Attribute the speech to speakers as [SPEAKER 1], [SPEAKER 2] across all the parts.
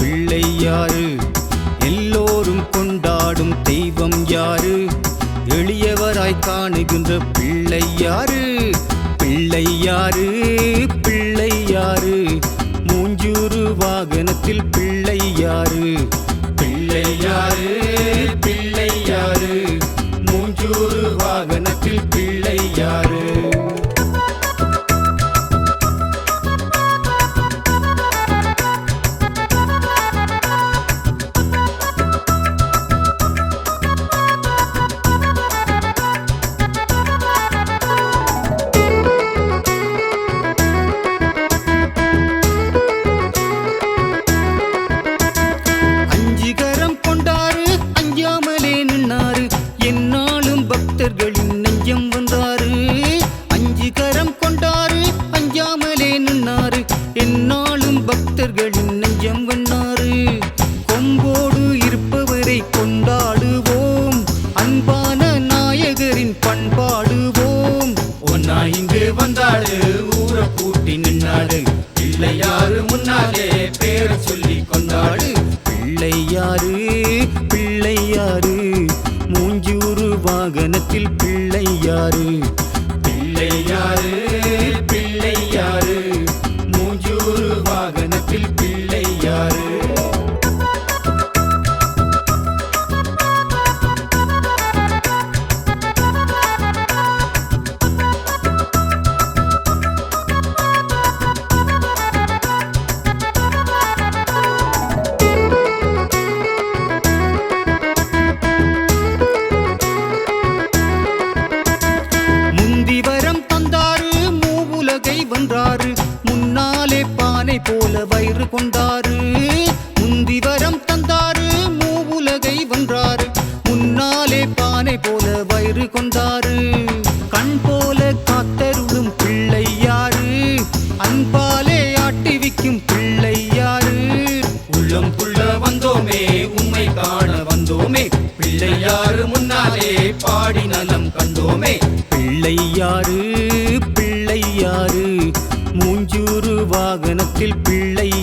[SPEAKER 1] பிள்ளை யாரு? எல்லோரும் கொண்டாடும் தெய்வம் யாரு? எளியவராய் காணுகின்ற பிள்ளை யாரு? பிள்ளை யாரு? பிள்ளை யாரு? மூஞ்சூறு வாகனத்தில் பிள்ளை யாரு?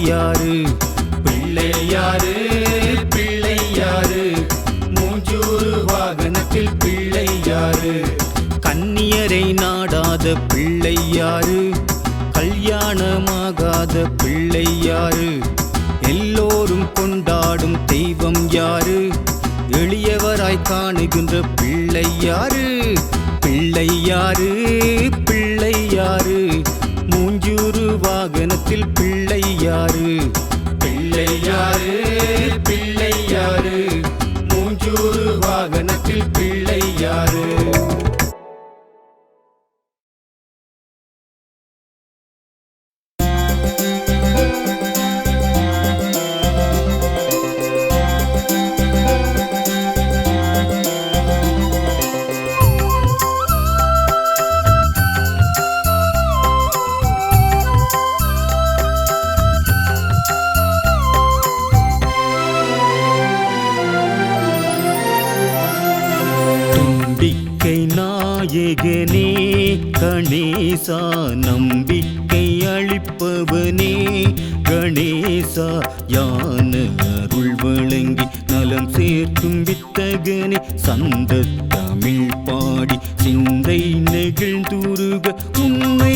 [SPEAKER 1] பிள்ளையாரு பிள்ளையாரு பிள்ளையாரு மூஞ்சூறு வாகனத்தில் பிள்ளையாரு கன்னியரை நாடாத பிள்ளையாரு கல்யாணமாகாத பிள்ளையாரு எல்லோரும் கொண்டாடும் தெய்வம் யாரு? எளியவராய் காணுகின்ற பிள்ளையாரு பிள்ளையாரு பிள்ளை வாகனத்தில் பிள்ளை யாரு? பிள்ளை யாரு? பிள்ளை யாரு? மூஞ்சூறு வாகனத்தில் பிள்ளை யாரு? நம்பிக்கை நாயகனே கணேசா நம்பிக்கை அளிப்பவனே கணேசா யான அருள் வழங்கி நலம் சேர்க்கும் வித்தகனே சந்த தமிழ் பாடி சிந்தை நெகிழ்ந்துருக உன்னை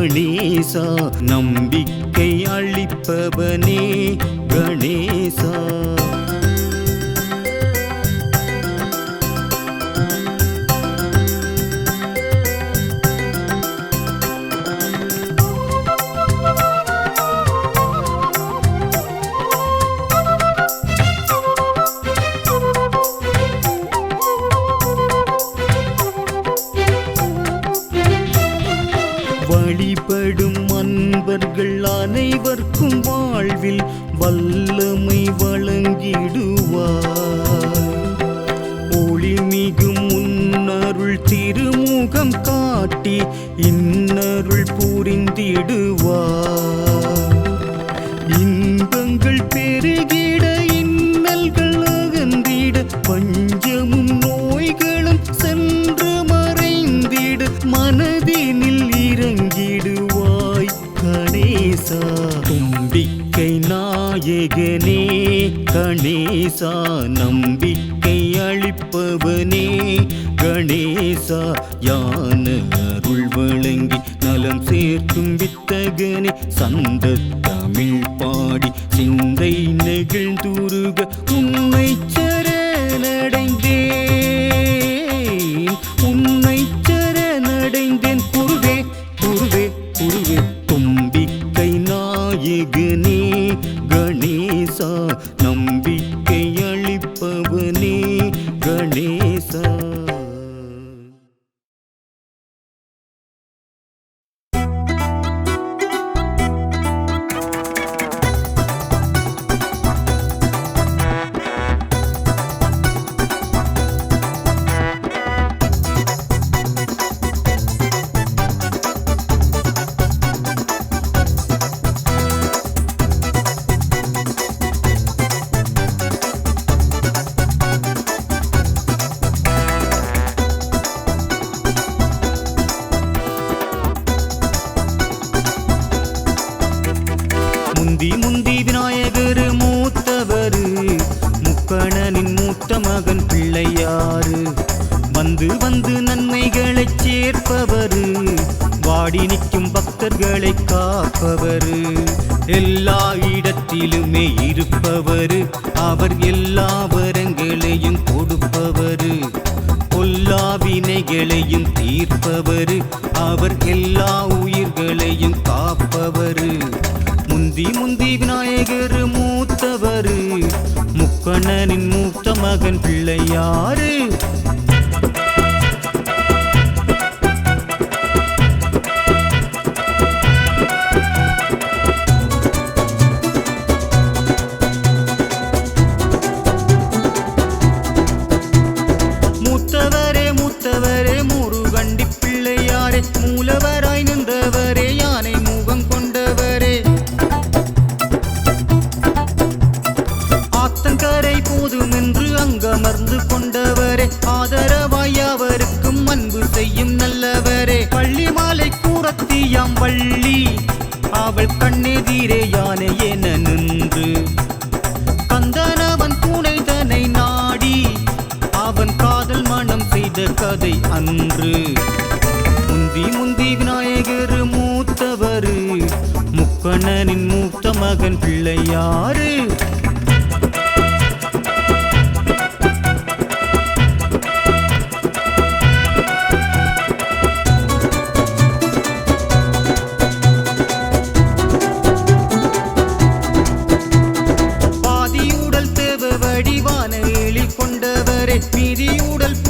[SPEAKER 1] கணேசா நம்பிக்கை அவர்கள் அனைவர்க்கும் வாழ்வில் வல்லமை வழங்கிடு. கணேசா நம்பிக்கை அளிப்பவனே. கணேசா யான அருள் வழங்கி நலம் சேர்க்கும் வித்தகனே. சந்த தமிழ் பாடி சிந்தை நெகிழ்ந்துருக. உண்மை எல்லா வினைகளையும் தீர்ப்பவர். அவர் எல்லா உயிர்களையும் காப்பவர். முந்தி முந்தி விநாயகர் மூத்தவர். முக்கணனின் மூத்த மகன் பிள்ளையாறு கொண்டவரே ஆதரவாய் அவருக்கும் அன்பு செய்யும் நல்லவரே. பள்ளி மாலை கூறத்தியாம் வள்ளி அவள் கண்ணெதிரே யானை என நின்று கந்தனவன் துணைதனை நாடி அவன் காதல் மனம் செய்த கதை அன்று. முந்தி முந்தி விநாயகர் மூத்தவரு முக்கண்ணனின் மூத்த மகன் பிள்ளையாறு கொண்டவரே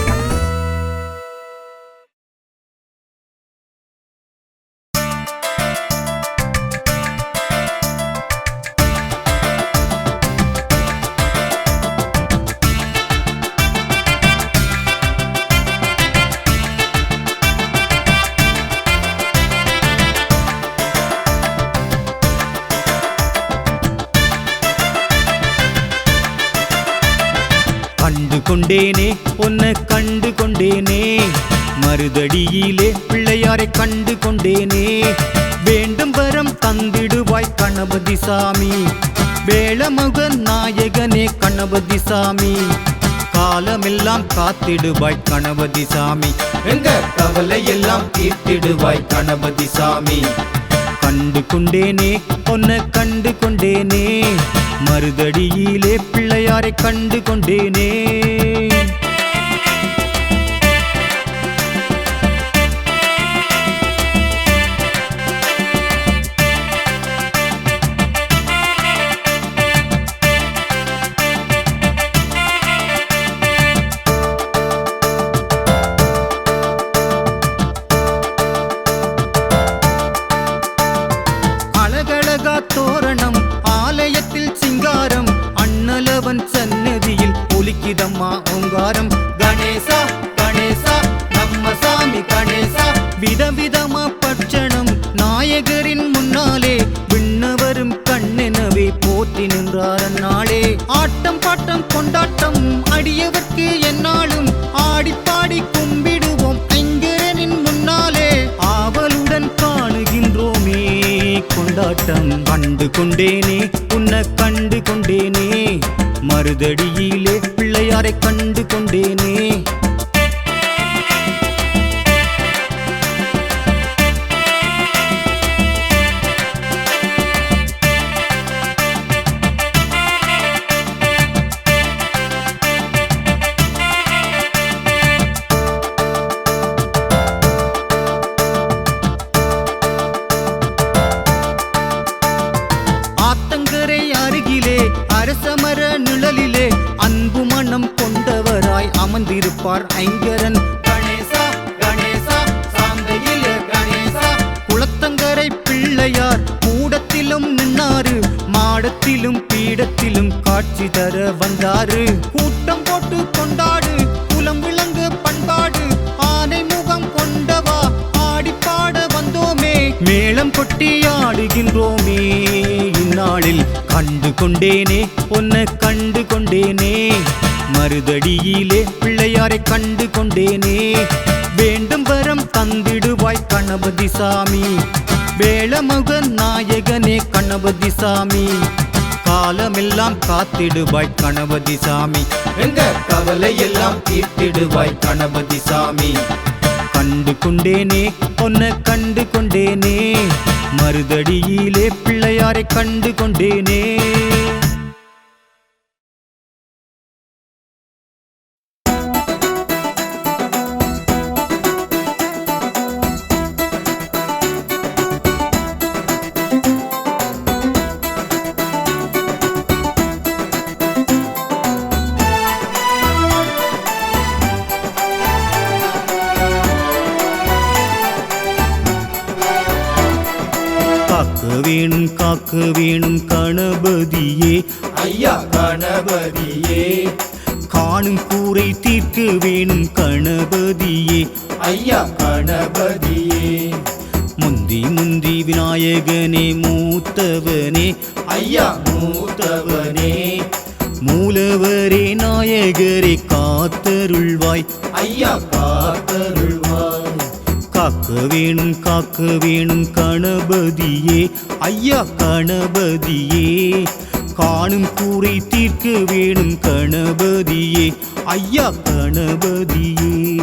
[SPEAKER 1] கொண்டேனே உன்னை கண்டு கொண்டேனே மறுதடியிலே பிள்ளையாரை கண்டு கொண்டேனே வேண்டும் வரம் தந்திடுவாய் கணபதி சாமி. வேளமகன் நாயகனே கணபதி சாமி. காலமெல்லாம் காத்திடுவாய் கணபதி சாமி. எங்க? கவலை எல்லாம் தீர்த்திடுவாய் கணபதி சாமி. கண்டு கொண்டேனே உன்னை கண்டு கொண்டேனே மறுதடியிலே பிள்ளையாரை கண்டு கொண்டேனே அடியவர்க்கு என்னாலும் ஆடிப்பாடி கும்பிடுவோம். ஐங்கரனின் முன்னாலே ஆவலுடன் காணுகின்றோமே. கொண்டாட்டம் கண்டு கொண்டேனே உன்னை கண்டு கொண்டேனே. மறுதடியிலே பிள்ளையாரை கண்டு கொண்டேனே. கொண்டவராய் அமர்ந்திருப்பார் ஐங்கரன். கணேசா கணேசா சாந்தையில் கணேசா. குளத்தங்கரை பிள்ளையார் கூடத்திலும் நின்னாரு. மாடத்திலும் பீடத்திலும் காட்சி தர வந்தாரு. கூட்டம் போட்டு கொண்டாடு குலம் விளங்கு பண்பாடு. ஆனை முகம் கொண்டவா ஆடிப்பாட வந்தோமே. மேளம் கொட்டி ஆடுகின்றோமே. இந்நாளில் கண்டு கொண்டேனே உன்னை கண்டு கொண்டேனே. மறுதடியிலே பிள்ளையாரை கண்டு கொண்டேனே. வேண்டும் வரம் தந்திடுவாய் கணபதி சாமி. வேளமகன் நாயகனே கணபதி சாமி. காலமெல்லாம் காத்திடுவாய் கணபதி சாமி. எங்க? கவலை எல்லாம் தீர்த்திடுவாய் கணபதி சாமி. கண்டு கொண்டேனே உன்னை கண்டு கொண்டேனே. மறுதடியிலே பிள்ளையாரை கண்டு கொண்டேனே. வேணும் காக்க வேணும் கணபதியே.
[SPEAKER 2] ஐயா கணபதியே.
[SPEAKER 1] காணும் கூரை தீர்க்க வேணும் கணபதியே.
[SPEAKER 2] ஐயா கணபதியே.
[SPEAKER 1] முந்தி முந்தி விநாயகனே மூத்தவனே.
[SPEAKER 2] ஐயா மூத்தவனே.
[SPEAKER 1] மூலவரே நாயகரே காத்தருள்வாய்.
[SPEAKER 2] ஐயா காத்தருள்வாய்.
[SPEAKER 1] காக்க வேணும் காக்க வேணும் கணபதியே. ஐயா கணபதியே. காணும் கூரை தீர்க்க வேணும் கணபதியே. ஐயா கணபதியே.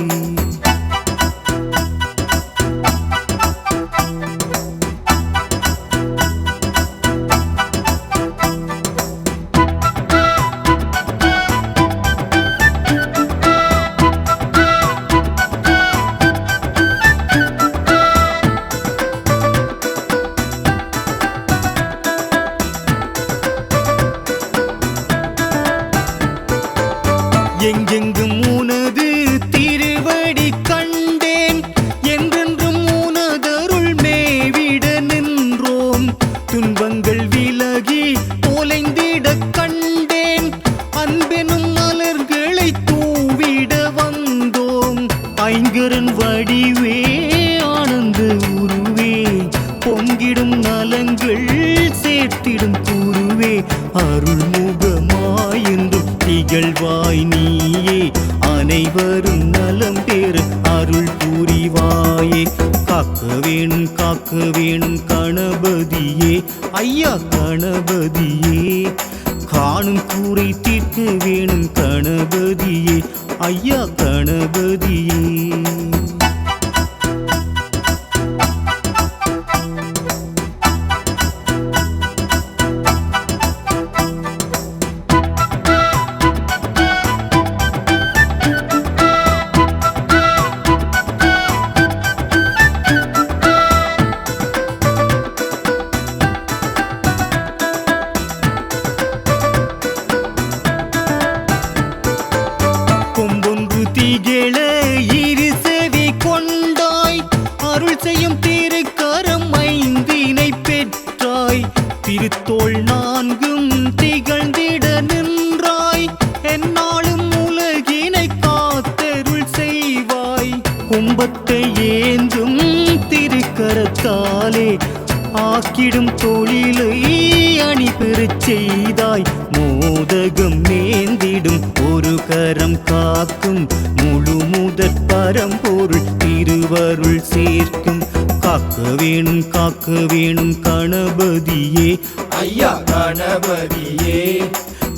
[SPEAKER 1] காக்கும் முழு முதற் பரம்பொருள் திருவருள் சேர்க்கும். காக்க வேணும் காக்க வேணும் கணபதியே.
[SPEAKER 2] ஐயா கணபதியே.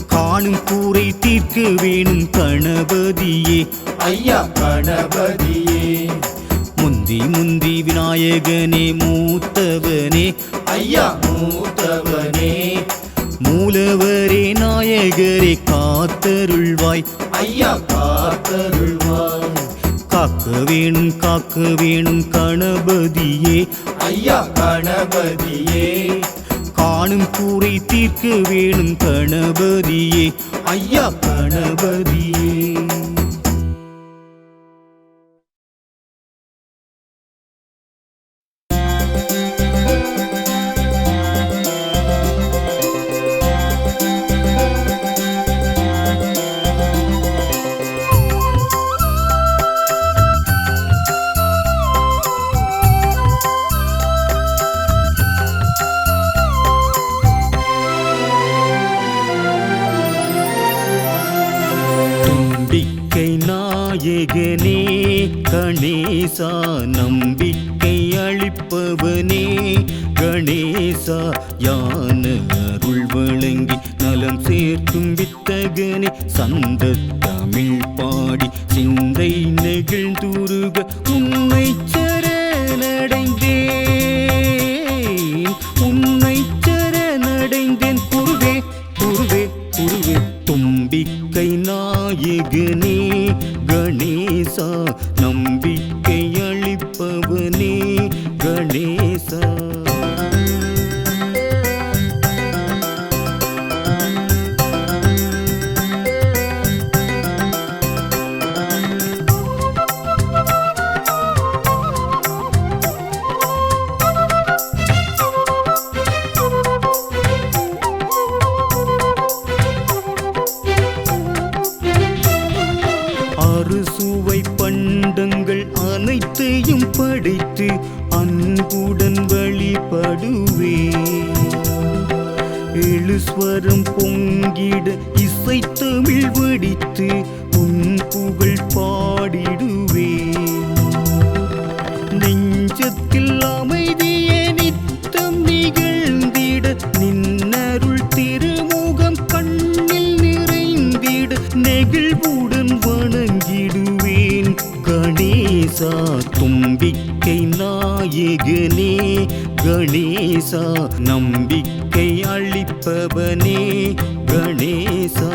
[SPEAKER 1] காணும் கூரை தீர்க்க வேணும் கணபதியே.
[SPEAKER 2] ஐயா கணபதியே.
[SPEAKER 1] முந்தி முந்தி விநாயகனே மூத்தவனே.
[SPEAKER 2] ஐயா மூத்தவனே.
[SPEAKER 1] மூலவரே நாயகரே காத்தருள்வாய்.
[SPEAKER 2] ஐயா காத்தருள்வாய்.
[SPEAKER 1] காக்க வேணும் காக்க வேணும் கணபதியே.
[SPEAKER 2] ஐயா கணபதியே.
[SPEAKER 1] காணும் கூரை தீர்க்க வேணும் கணபதியே. ஐயா கணபதியே. நலம் சேர்க்கும் வித்தகனே சந்த தமிழ் பாடி சிந்தை நெகிழ்ந்துருக. கணேசா நம்பிக்கை அளிப்பவனே கணேசா.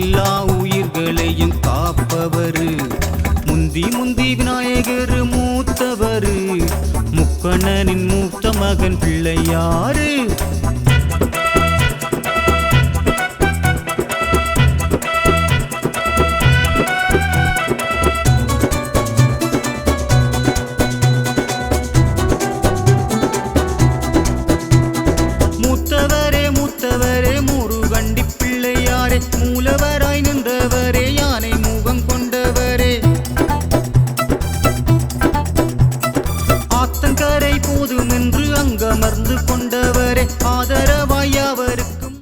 [SPEAKER 1] எல்லா உயிர்களையும் காப்பவரு. முந்தி முந்தி விநாயகர் மூத்தவரு. முக்கணனின் மூத்த மகன் பிள்ளையாரு.